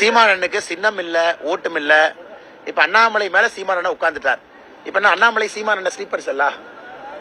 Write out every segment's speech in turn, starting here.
சீமானனுக்கு சின்னம் இல்லை ஓட்டும் இல்லை இப்ப அண்ணாமலை மேல சீமானனை உட்காந்துட்டார் இப்ப என்ன அண்ணாமலை சீமானனை ஸ்லீப்பர்ஸ் செல்லா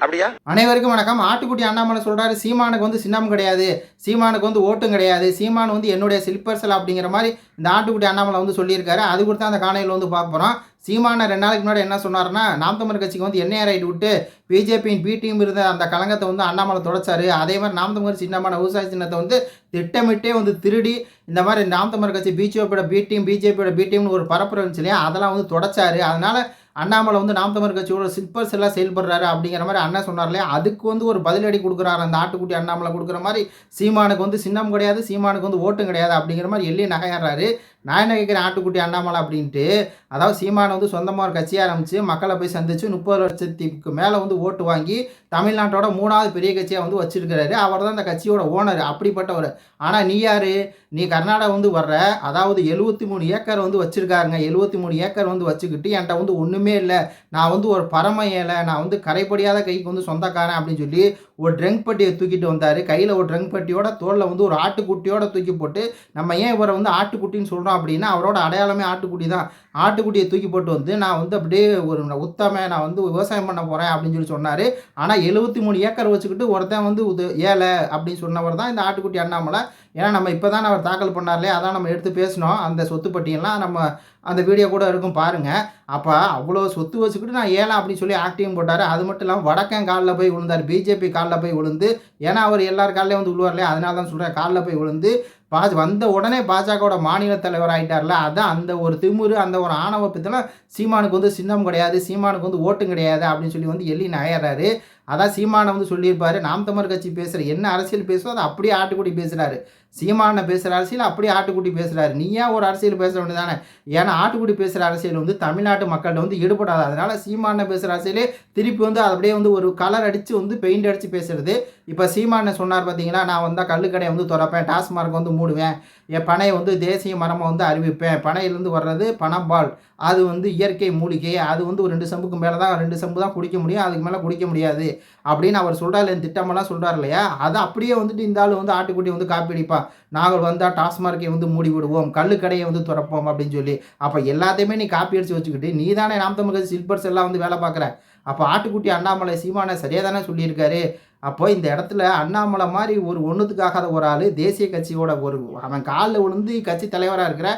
அப்படியா? அனைவருக்கும் வணக்கம். ஆட்டுக்குட்டி அண்ணாமலை சொல்றாரு சீமானுக்கு வந்து சின்னம் கிடையாது. சீமானுக்கு வந்து ஓட்டும் கிடையாது. சீமான் வந்து என்னுடைய சில்பர்சல் அப்படிங்கிற மாதிரி இந்த ஆட்டுக்குட்டி அண்ணாமலை வந்து சொல்லியிருக்காரு. அது கொடுத்து அந்த காணையில் வந்து பார்க்க போகிறோம் சீமான ரெண்டு நாளைக்கு முன்னாடி என்ன சொன்னார்னா நாம் தமிழர் கட்சிக்கு வந்து என்ஐஆர் ஐடி விட்டு பிஜேபியின் பி டீம் இருந்த அந்த கலங்கத்தை வந்து அண்ணாமலை தொடச்சாரு. அதே மாதிரி நாம் தமிழர் சின்னமான விவசாய சின்னத்தை வந்து திட்டமிட்டே வந்து திருடி இந்த மாதிரி நாம் தமிழர் கட்சி பிஜேபியோட பி டீம் பிஜேபியோட பி டீம்னு ஒரு பரப்புரை இருந்துச்சு இல்லையா? அதெல்லாம் வந்து தொடச்சாரு. அதனால அண்ணாமலை வந்து நாம் தமிழ் கட்சியோட சிப்பர்ஸ் எல்லாம் செயல்படுறாரு அப்படிங்கிற மாதிரி அண்ணன் சொன்னார் இல்லையா அதுக்கு வந்து ஒரு பதிலடி கொடுக்குறாரு. அந்த ஆட்டுக்குட்டி அண்ணாமலை கொடுக்குற மாதிரி சீமானுக்கு வந்து சின்னம் கிடையாது சீமானுக்கு வந்து ஓட்டும் கிடையாது அப்படிங்கிற மாதிரி எள்ளி நகையாடுறாரு. நான் என்ன கேட்குறேன்? ஆட்டுக்குட்டி அண்ணாமலை அப்படின்ட்டு அதாவது சீமானை வந்து சொந்தமாக ஒரு கட்சி ஆரம்பித்து மக்களை போய் சந்தித்து முப்பது லட்சத்துக்கு மேலே வந்து ஓட்டு வாங்கி தமிழ்நாட்டோட மூணாவது பெரிய கட்சியாக வந்து வச்சிருக்கிறாரு. அவர் தான் அந்த கட்சியோட ஓனர் அப்படிப்பட்டவர். ஆனால் நீ யார்? நீ கர்நாடகா வந்து வர்ற அதாவது எழுபத்தி மூணு ஏக்கர் வந்து வச்சுருக்காருங்க. எழுபத்தி மூணு ஏக்கர் வந்து வச்சுக்கிட்டு என்கிட்ட வந்து ஒன்றுமே இல்லை. நான் வந்து ஒரு பரம ஏழை நான் வந்து கரைப்படியாத கைக்கு வந்து சொந்தக்காரன் அப்படின்னு சொல்லி ஒரு ட்ரங்க் பட்டியை தூக்கிட்டு வந்தார். கையில் ஒரு ட்ரங்க் பட்டியோட தோளில் வந்து ஒரு ஆட்டுக்குட்டியோட தூக்கி போட்டு நம்ம ஏன் இவரை வந்து ஆட்டுக்குட்டின்னு சொல்கிறோம் அப்படின்னா அவரோட அடையாளமே ஆட்டுக்குட்டி தான். ஆட்டுக்குட்டியை தூக்கி போட்டு வந்து நான் வந்து அப்படியே ஒரு உத்தம நான் வந்து விவசாயம் பண்ண போகிறேன் அப்படின்னு சொல்லி சொன்னார். ஆனால் எழுபத்தி மூணு ஏக்கர் வச்சுக்கிட்டு ஒருத்தன் வந்து உது ஏழை அப்படின்னு சொன்னவர் தான் இந்த ஆட்டுக்குட்டி அண்ணாமலை. ஏன்னா நம்ம இப்போ தான் அவர் தாக்கல் பண்ணார்லே அதான் நம்ம எடுத்து பேசினோம். அந்த சொத்து பட்டியெல்லாம் நம்ம அந்த வீடியோ கூட இருக்கும் பாருங்கள் அப்போ அவ்வளோ சொத்து வச்சுக்கிட்டு நான் ஏழை அப்படின்னு சொல்லி ஆக்டிவ் போட்டார். அது மட்டும் இல்லாமல் வடக்கன் காலில் போய் விழுந்தார். பிஜேபி காலில் போய் விழுந்து ஏன்னா அவர் எல்லார் காலிலையும் வந்து விழுவார்லையே? அதனால தான் சொல்கிறேன் காலில் போய் விழுந்து பாஜ வந்த உடனே பாஜகவோட மாநில தலைவர் ஆகிட்டார்ல அதான் அந்த ஒரு திமுரு அந்த ஒரு ஆணவ பித்தெல்லாம் சீமானுக்கு வந்து சின்னம் கிடையாது சீமானுக்கு வந்து ஓட்டும் கிடையாது அப்படின்னு சொல்லி வந்து எள்ளி நகையறாரு அதான் சீமானை வந்து சொல்லியிருப்பார் நாம் தமிழர் கட்சி பேசுகிற என்ன அரசியல் பேசுதோ அதை அப்படியே ஆட்டுக்குடி பேசுகிறாரு சீமானை பேசுகிற அரசியல் அப்படியே ஆட்டுக்குட்டி பேசுகிறாரு நீ ஏன் ஒரு அரசியல் பேச வேண்டியதானே ஏன்னா ஆட்டுக்குடி பேசுகிற அரசியல் வந்து தமிழ்நாட்டு மக்கள்கிட்ட வந்து ஈடுபடாது. அதனால் சீமானை பேசுகிற அரசியலே திருப்பி வந்து அது அப்படியே வந்து ஒரு கலர் அடித்து வந்து பெயிண்ட் அடித்து பேசுறது. இப்போ சீமானை சொன்னார் பார்த்தீங்களா நான் வந்தால் கல்லுக்கடையை வந்து திறப்பேன் டாஸ்மார்க் வந்து மூடுவேன் என் பனையை வந்து தேசிய மரமாக வந்து அறிவிப்பேன் பனையிலேருந்து வர்றது பணம்பால் அது வந்து இயற்கை மூலிகை அது வந்து ஒரு ரெண்டு சம்புக்கு மேலே தான் ரெண்டு சம்பு தான் குடிக்க முடியும் அதுக்கு மேலே குடிக்க முடியாது. அப்படின்னு அவர் சொல்கிறார் என் திட்டமெல்லாம் சொல்கிறார் இல்லையா? அதை அப்படியே வந்துட்டு இந்த ஆள் வந்து ஆட்டுக்குட்டி வந்து காப்பி அடிப்பா. நாங்கள் வந்தால் டாஸ்மார்க்கை வந்து மூடி விடுவோம் கல்லுக்கடையை வந்து திறப்போம் அப்படின்னு சொல்லி. அப்போ எல்லாத்தையுமே நீ காப்பி அடித்து வச்சுக்கிட்டு நீ தானே நாம் தமிழ் சில்பர்ஸ் எல்லாம் வந்து வேலை பார்க்குற. அப்போ ஆட்டுக்குட்டி அண்ணாமலை சீமானை சரியாக தானே சொல்லியிருக்காரு? அப்போ இந்த இடத்துல அண்ணாமலை மாதிரி ஒரு ஒன்றுத்துக்காகாத ஒரு ஆள் தேசிய கட்சியோட ஒரு அவன் காலில் விழுந்து கட்சி தலைவராக இருக்கிற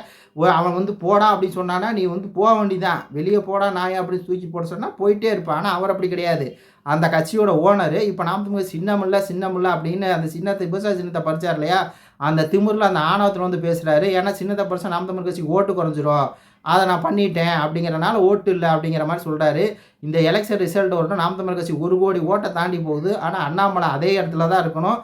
அவன் வந்து போடா அப்படின்னு சொன்னானா நீ வந்து போக வேண்டிதான் வெளியே போடா நாய் அப்படின்னு தூக்கி போட சொன்னால் போயிட்டே இருப்பான். ஆனால் அவர் அப்படி கிடையாது. அந்த கட்சியோட ஓனர் இப்போ நாம் திமுக சின்னமில்ல சின்னமில்ல அப்படின்னு அந்த சின்னத்தை விவசாய சின்னத்தை பறிச்சார் இல்லையா? அந்த திமுறில் அந்த ஆணவத்தில் வந்து பேசுகிறாரு ஏன்னா சின்னத்தை பறிச்சா நாம் தமிழ் கட்சி ஓட்டு குறைஞ்சிரும். அதை நான் பண்ணிட்டேன் அப்படிங்கிறனால ஓட்டு இல்லை அப்படிங்கிற மாதிரி சொல்கிறாரு இந்த எலெக்ஷன் ரிசல்ட் வரணும் நாம் தமிழ் கட்சி ஒரு கோடி ஓட்டை தாண்டி போகுது. ஆனால் அண்ணாமலை அதே இடத்துல தான் இருக்கணும்.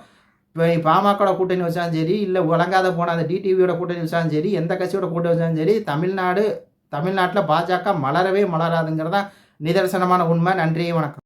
இப்போ பாமகோட கூட்டணி வச்சாலும் சரி இல்லை வழங்காத போன அந்த டிடிவியோட கூட்டணி வச்சாலும் சரி எந்த கட்சியோட கூட்டணி வச்சாலும் சரி தமிழ்நாடு தமிழ்நாட்டில் பாஜக மலரவே மலராதுங்கிறதான் நிதர்சனமான உண்மை. நன்றி வணக்கம்.